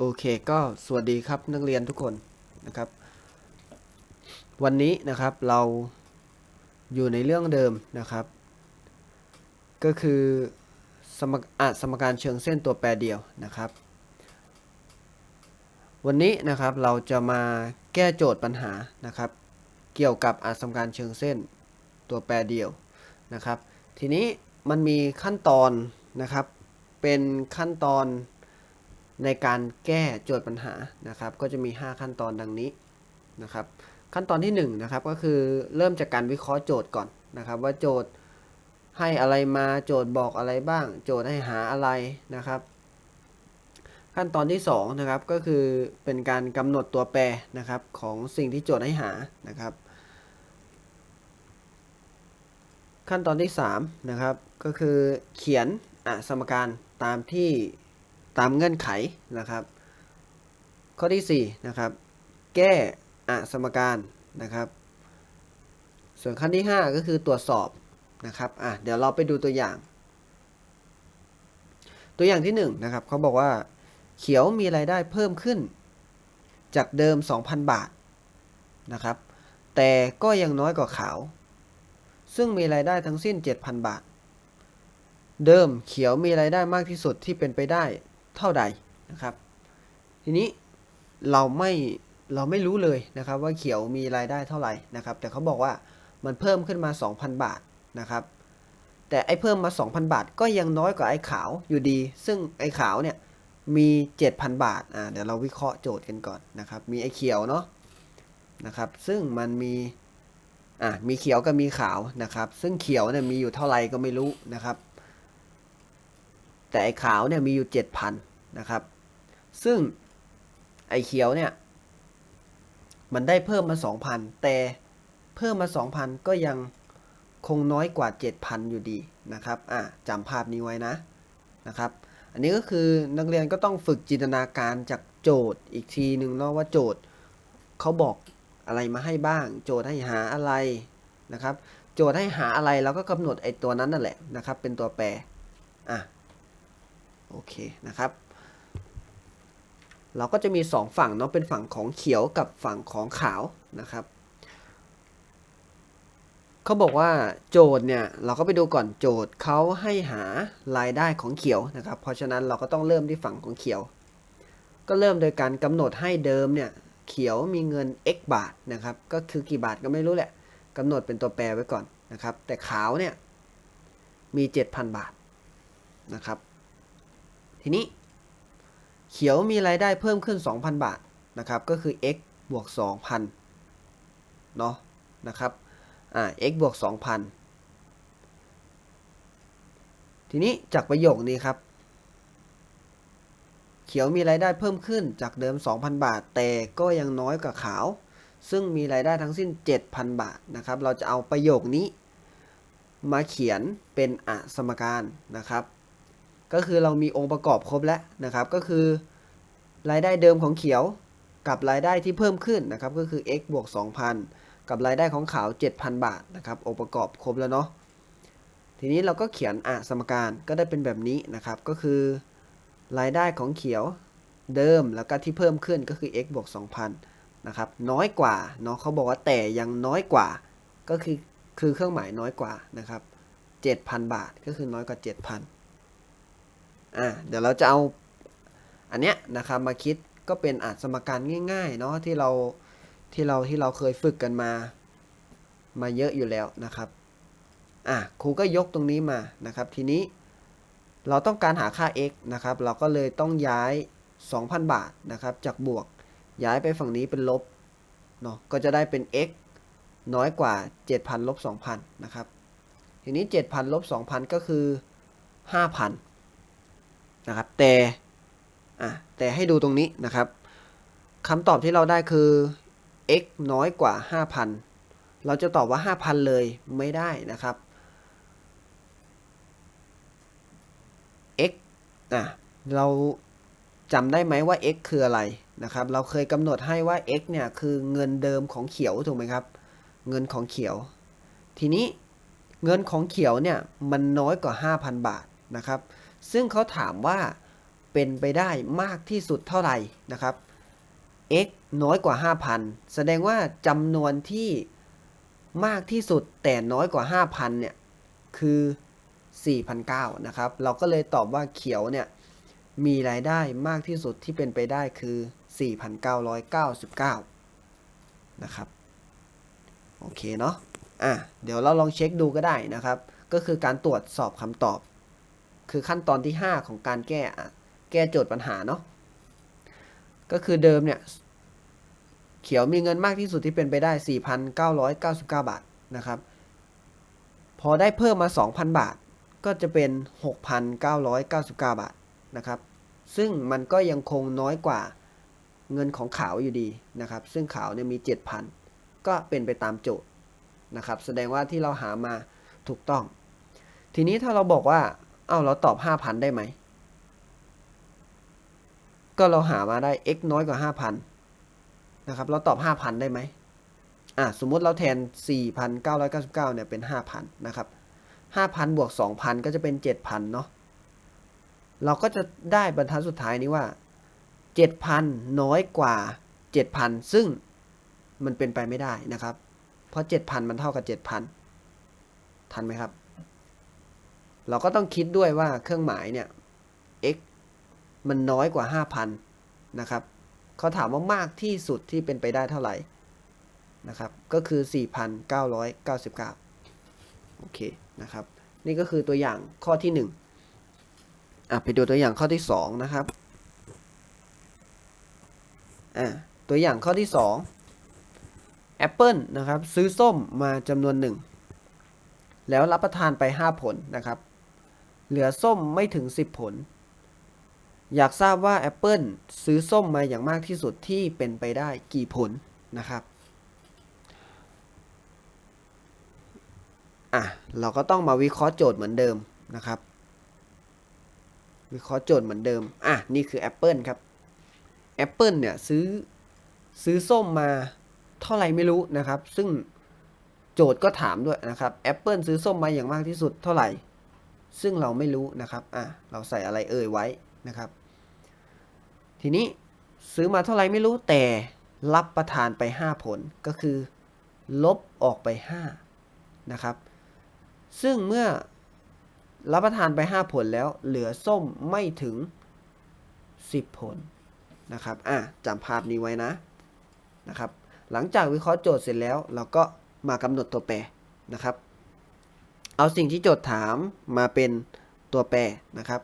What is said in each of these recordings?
โอเคก็สวัสดีครับนักเรียนทุกคนนะครับ วันนี้นะครับเราอยู่ในเรื่องเดิมนะครับ ก็คือสมกอะสมการเชิงเส้นตัวแปรเดียวนะครับ วันนี้นะครับเราจะมาแก้โจทย์ปัญหานะครับ เกี่ยวกับอาสมการเชิงเส้นตัวแปรเดียวนะครับ ทีนี้มันมีขั้นตอนนะครับเป็นขั้นตอน ในการแก้โจทย์ปัญหานะครับ ก็จะมี 5 ขั้นตอนดังนี้นะครับ ขั้นตอนที่1นะครับก็คือเริ่มจากการวิเคราะห์โจทย์ก่อนนะครับ ว่าโจทย์ให้อะไรมาโจทย์บอกอะไรบ้าง โจทย์ให้หาอะไรนะครับ ขั้นตอนที่2นะครับก็คือเป็นการกำหนดตัวแปรนะครับของสิ่งที่โจทย์ให้หานะครับ ขั้นตอนที่3นะครับก็คือเขียนอะสมการตามที่ ตามเงื่อนไขนะครับ ข้อที่4นะครับแก้อะสมการนะครับ ส่วนขั้นที่ 5 ก็คือตรวจสอบนะครับอะเดี๋ยวเราไปดูตัวอย่าง ตัวอย่างที่1นะครับเขาบอกว่าเขียวมีรายได้เพิ่มขึ้น จากเดิม 2,000 บาทนะครับ แต่ก็ยังน้อยกว่าขาว ซึ่งมีรายได้ทั้งสิ้น 7,000 บาท เดิมเขียวมีรายได้มากที่สุดที่เป็นไปได้ เท่าใดนะครับ ทีนี้เราไม่เราไม่รู้เลยนะครับว่าเขียวมีรายได้เท่าไหร่นะครับ แต่เขาบอกว่ามันเพิ่มขึ้นมา 2,000 บาทนะครับ แต่ไอ้เพิ่มมา 2,000 บาท ก็ยังน้อยกว่าไอ้ขาวอยู่ดี ซึ่งไอ้ขาวเนี่ยมี 7,000 บาทอ่าเดี๋ยวเราวิเคราะห์โจทย์กันก่อนนะครับ มีไอ้เขียวเนาะนะครับ ซึ่งมันมีอะมีเขียวกับมีขาวนะครับ ซึ่งเขียวเนี่ยมีอยู่เท่าไหร่ก็ไม่รู้นะครับ แต่ไอ้ขาวเนี่ยมีอยู่ 7,000 นะครับ ซึ่งไอเขียวเนี่ย มันได้เพิ่มมา 2,000 แต่เพิ่มมา 2,000 ก็ยังคงน้อยกว่า 7,000 อยู่ดีนะครับอะจำภาพนี้ไว้นะนะครับ อันนี้ก็คือนักเรียนก็ต้องฝึกจินตนาการจากโจทย์อีกทีหนึ่งเนาะว่าโจทย์เขาบอกอะไรมาให้บ้าง โจทย์ให้หาอะไรนะครับ โจทย์ให้หาอะไรเราก็กำหนดไอ้ตัวนั้นนั่นแหละนะครับ เป็นตัวแปรอะโอเคนะครับ เราก็จะมี 2 ฝั่งเนาะเป็นฝั่งของเขียวกับฝั่งของขาวนะครับเขาบอกว่าโจทย์เนี่ยเราก็ไปดูก่อนโจทย์เขาให้หารายได้ของเขียวนะครับ เพราะฉะนั้นเราก็ต้องเริ่มที่ฝั่งของเขียว ก็เริ่มโดยการกำหนดให้เดิมเนี่ยเขียวมีเงิน x บาทนะครับก็คือกี่บาทก็ไม่รู้แหละกำหนดเป็นตัวแปรไว้ก่อนนะครับ แต่ขาวเนี่ยมี 7,000 บาทนะครับ ทีนี้ เขียวมีรายได้เพิ่มขึ้น 2,000 บาทนะครับ ก็คือ x บวก 2,000เนาะนะครับ อ่า x บวก 2,000 ทีนี้จากประโยคนี้ครับ เขียวมีรายได้เพิ่มขึ้นจากเดิม 2,000 บาท แต่ก็ยังน้อยกว่าขาว ซึ่งมีรายได้ทั้งสิ้น 7,000 บาทนะครับ เราจะเอาประโยคนี้ มาเขียนเป็นอสมการนะครับ ก็คือเรามีองค์ประกอบครบแล้วนะครับ ก็คือ รายได้เดิมของเขียวกับรายได้ที่เพิ่มขึ้นนะครับ ก็คือ x บวก 2,000 กับรายได้ของขาว 7,000 บาทนะครับ องค์ประกอบครบแล้วเนาะ ทีนี้เราก็เขียนอะสมการก็ได้เป็นแบบนี้นะครับ ก็คือ รายได้ของเขียวเดิมแล้วก็ที่เพิ่มขึ้นก็คือ x บวก 2,000 นะครับ น้อยกว่าเนาะเขาบอกว่าแต่ยังน้อยกว่า ก็คือคือเครื่องหมายน้อยกว่านะครับ 7,000 บาทก็คือน้อยกว่า 7,000 อ่าเดี๋ยวเราจะเอาอันเนี้ยนะครับมาคิดก็เป็นอาสมการง่ายๆเนาะที่เราที่เราที่เราเคยฝึกกันมา มาเยอะอยู่แล้วนะครับอะครูก็ยกตรงนี้มานะครับ ทีนี้เราต้องการหาค่า x นะครับ เราก็เลยต้องย้าย 2,000 บาทนะครับ จากบวกย้ายไปฝั่งนี้เป็นลบเนาะก็จะได้เป็น x น้อยกว่า 7,000ลบ2,000 นะครับ ทีนี้ 7,000ลบ2,000 ก็คือ 5,000 นะครับ แต่อะแต่ให้ดูตรงนี้นะครับคำตอบที่เราได้คือ x น้อยกว่า 5,000 เราจะตอบว่า 5,000 เลยไม่ได้นะครับ x อะเราจำได้ไหมว่า x คืออะไรนะครับ เราเคยกำหนดให้ว่า x เนี่ยคือเงินเดิมของเขียวถูกไหมครับ เงินของเขียว ทีนี้เงินของเขียวเนี่ยมันน้อยกว่า 5,000 บาทนะครับ ซึ่งเขาถามว่าเป็นไปได้มากที่สุดเท่าไหร่นะครับ x น้อยกว่า 5,000 แสดงว่าจำนวนที่มากที่สุดแต่น้อยกว่า 5,000 เนี่ย คือ4,900นะครับ เราก็เลยตอบว่าเขียวเนี่ย มีรายได้มากที่สุดที่เป็นไปได้คือ 4,999 นะครับ โอเคเนาะ อะ เดี๋ยวเราลองเช็คดูก็ได้นะครับ ก็คือการตรวจสอบคำตอบ คือขั้นตอนที่ 5 ของการแก้แก้โจทย์ปัญหาเนาะก็คือเดิมเนี่ย เขียวมีเงินมากที่สุดที่เป็นไปได้ 4,999 บาทนะครับ พอได้เพิ่มมา 2,000 บาท ก็จะเป็น 6,999 บาทนะครับ ซึ่งมันก็ยังคงน้อยกว่าเงินของขาวอยู่ดีนะครับ ซึ่งขาวเนี่ยมี 7,000 ก็เป็นไปตามโจทย์นะครับ แสดงว่าที่เราหามาถูกต้อง ทีนี้ถ้าเราบอกว่า เอ้าเราตอบ 5,000 ได้ไหม ก็เราหามาได้ x น้อยกว่า 5,000 นะครับ เราตอบ 5,000 ได้ไหมอะสมมุติเราแทน 4,999 เนี่ยเป็น 5,000 นะครับ 5,000 บวก 2,000 ก็จะเป็น 7,000 เนาะ เราก็จะได้บรรทัดสุดท้ายนี้ว่า 7,000 น้อยกว่า 7,000 ซึ่งมันเป็นไปไม่ได้นะครับ เพราะ 7,000 มันเท่ากับ 7,000 ทันไหมครับ เราก็ต้องคิดด้วยว่าเครื่องหมายเนี่ย x มันน้อยกว่า 5,000 นะครับเขาถามว่ามากที่สุดที่เป็นไปได้เท่าไหร่นะครับ ก็คือ 4,999 โอเคนะครับ นี่ก็คือตัวอย่างข้อที่ 1 อะไปดูตัวอย่างข้อที่ 2 นะครับ อะตัวอย่างข้อที่ 2 Apple นะครับ ซื้อส้มมาจำนวนหนึ่งแล้วรับประทานไป 5 ผลนะครับ เหลือส้มไม่ถึง 10 ผล อยากทราบว่า Apple ซื้อส้มมาอย่างมากที่สุดที่เป็นไปได้กี่ผลนะครับอะเราก็ต้องมาวิเคราะห์โจทย์เหมือนเดิมนะครับ วิเคราะห์โจทย์เหมือนเดิมอะนี่คือ Apple ครับ Apple เนี่ยซื้อซื้อส้มมาเท่าไหร่ไม่รู้นะครับ ซึ่งโจทย์ก็ถามด้วยนะครับ Apple ซื้อส้มมาอย่างมากที่สุดเท่าไหร่ ซึ่งเราไม่รู้นะครับ อะ เราใส่อะไรเอ่ยไว้นะครับ ทีนี้ซื้อมาเท่าไหร่ไม่รู้แต่รับประทานไป 5 ผลก็คือ ลบออกไป5นะครับ ซึ่งเมื่อรับประทานไป 5 ผลแล้วเหลือส้มไม่ถึง 10 ผลนะครับ อะจำภาพนี้ไว้นะนะครับ หลังจากวิเคราะห์โจทย์เสร็จแล้ว เราก็มากำหนดตัวแปรนะครับ เอาสิ่งที่โจทย์ถามมาเป็นตัวแปรนะครับ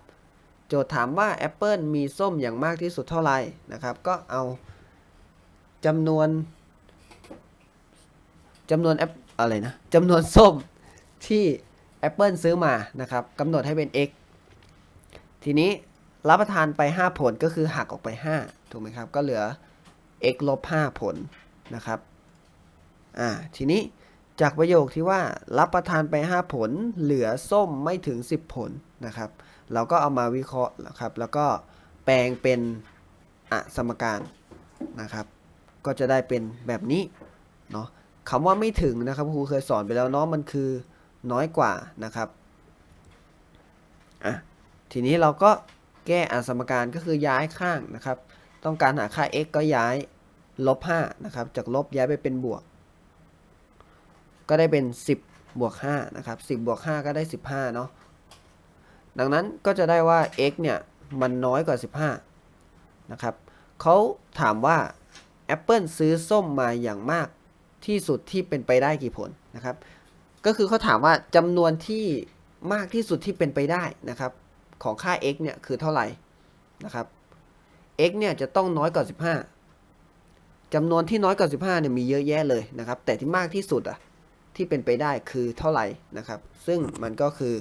โจทย์ถามว่าแอปเปิลมีส้มอย่างมากที่สุดเท่าไหร่นะครับ ก็เอาจำนวนจำนวนแอปอะไรนะจำนวนส้มที่ Apple ซื้อมานะครับกำหนดให้เป็น x ทีนี้รับประทานไป 5 ผลก็คือหักออกไป 5 ถูกไหมครับ ก็เหลือ x ลบ5ผลนะครับ อ่า ทีนี้ จากประโยคที่ว่ารับประทานไป 5 ผล เหลือส้มไม่ถึง 10 ผลนะครับ เราก็เอามาวิเคราะห์นะครับ แล้วก็แปลงเป็นอะสมการนะครับ ก็จะได้เป็นแบบนี้เนาะคำว่าไม่ถึงนะครับครูเคยสอนไปแล้วเนาะมันคือน้อยกว่านะครับอะทีนี้เราก็แก้อสมการก็คือย้ายข้างนะครับ ต้องการหาค่า x ก็ย้ายลบ5นะครับจากลบย้ายไปเป็นบวก ก็ได้เป็น 10บวก5นะครับ10บวก5ก็ได้ 15เนาะดังนั้นก็จะได้ว่า x เนี่ยมันน้อยกว่า 15นะครับเขาถามว่า Apple ซื้อส้มมาอย่างมากที่สุดที่เป็นไปได้กี่ผลนะครับ ก็คือเขาถามว่าจำนวนที่มากที่สุดที่เป็นไปได้นะครับ ของค่า x เนี่ยคือเท่าไหร่นะครับ x เนี่ยจะต้องน้อยกว่า 15จำนวนที่น้อยกว่า 15เนี่ยมีเยอะแยะเลยนะครับ แต่ที่มากที่สุดอะ ที่เป็นไปได้คือเท่าไหร่นะครับ ซึ่งมันก็คือ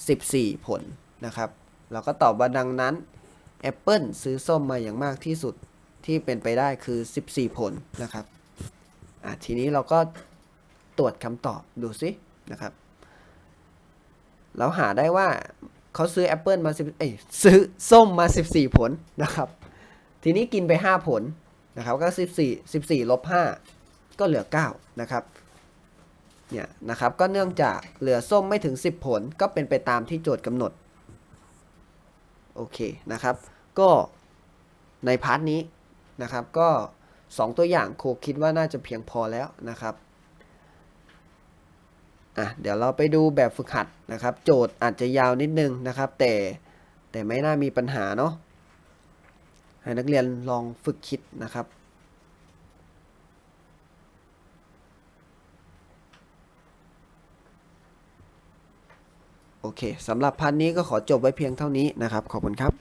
14 ผลนะครับ เราก็ตอบว่าดังนั้น Apple ซื้อส้มมาอย่างมากที่สุดที่เป็นไปได้คือ 14 ผลนะครับอะทีนี้เราก็ตรวจคำตอบดูซินะครับ เราหาได้ว่าเขาซื้อแอปเปิลมา10เอ้ยซื้อส้มมา 14 ผลนะครับ ทีนี้กินไป 5 ผลนะครับก็ 14 14ลบ5ก็เหลือ 9 นะครับ เนี่ยนะครับก็เนื่องจากเหลือส้มไม่ถึง 10 ผลก็เป็นไปตามที่โจทย์กำหนด โอเคนะครับ ก็ในพาร์ทนี้นะครับก็ 2 ตัวอย่างครูคิดว่าน่าจะเพียงพอแล้วนะครับอะเดี๋ยวเราไปดูแบบฝึกหัดนะครับ โจทย์อาจจะยาวนิดนึงนะครับ แต่แต่ไม่น่ามีปัญหาเนาะให้นักเรียนลองฝึกคิดนะครับ โอเคสำหรับพันนี้ก็ขอจบไว้เพียงเท่านี้นะครับ ขอบคุณครับ